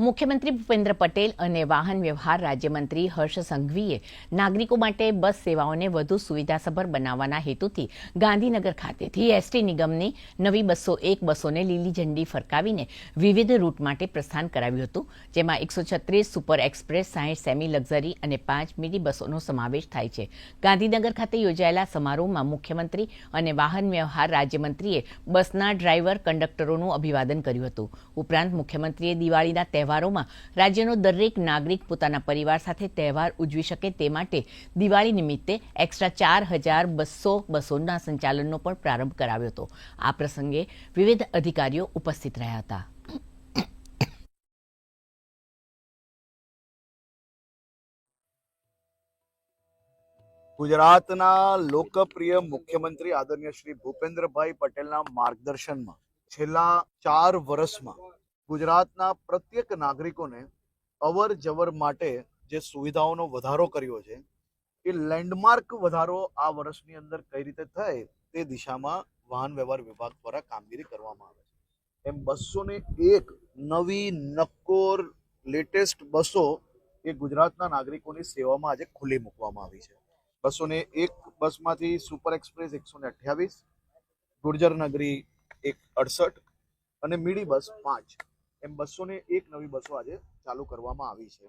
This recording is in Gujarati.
મુખ્યમંત્રી ભૂપેન્દ્ર પટેલ અને વાહન વ્યવહાર રાજ્યમંત્રી હર્ષ સંઘવીએ નાગરિકો માટે બસ સેવાઓને વધુ સુવિધાસભર બનાવવાના હેતુથી ગાંધીનગર ખાતેથી એસટી નિગમની નવી બસો એક બસોને લીલી ઝંડી ફરકાવીને વિવિધ રૂટ માટે પ્રસ્થાન કરાવ્યું હતું, જેમાં એકસો છત્રીસ સુપર એક્સપ્રેસ, સાહીઠ સેમી લક્ઝરી અને પાંચ મિની બસોનો સમાવેશ થાય છે. ગાંધીનગર ખાતે યોજાયેલા સમારોહમાં મુખ્યમંત્રી અને વાહન વ્યવહાર રાજ્યમંત્રીએ બસના ડ્રાઈવર, કંડક્ટરોનું અભિવાદન કર્યું હતું. ઉપરાંત મુખ્યમંત્રીએ દિવાળીના તહેવારોમાં રાજ્યનો દરેક નાગરિક પોતાના પરિવાર સાથે તહેવાર ઉજવી શકે તે માટે દિવાળી નિમિત્તે એક્સ્ટ્રા ચાર હજાર બસો બસોના સંચાલનનો પણ પ્રારંભ કરાવ્યો હતો. આ પ્રસંગે વિવિધ અધિકારીઓ ઉપસ્થિત રહ્યા હતા. ગુજરાતના લોકપ્રિય મુખ્યમંત્રી આદરણીય શ્રી ભૂપેન્દ્રભાઈ પટેલના માર્ગદર્શનમાં છેલ્લા ચાર વર્ષમાં ગુજરાતના પ્રત્યેક નાગરિકોને અવર જવર માટે જે સુવિધાઓનો વધારો કર્યો છે, એ લેન્ડમાર્ક વધારો આ વર્ષની અંદર કઈ રીતે થાય તે દિશામાં વાહન વ્યવહાર વિભાગ દ્વારા કામગીરી કરવામાં આવે છે. એમ બસો ને એક નવી નક્કોર લેટેસ્ટ બસો એ ગુજરાતના નાગરિકોની સેવામાં આજે ખુલ્લી મૂકવામાં આવી છે. બસો ને એક બસમાંથી સુપર એક્સપ્રેસ એકસો ને અઠ્યાવીસ, ગુર્જર નગરી એક અડસઠ અને મીડી બસ પાંચ એમ બસો ને એક નવી બસો આજે ચાલુ કરવામાં આવી છે.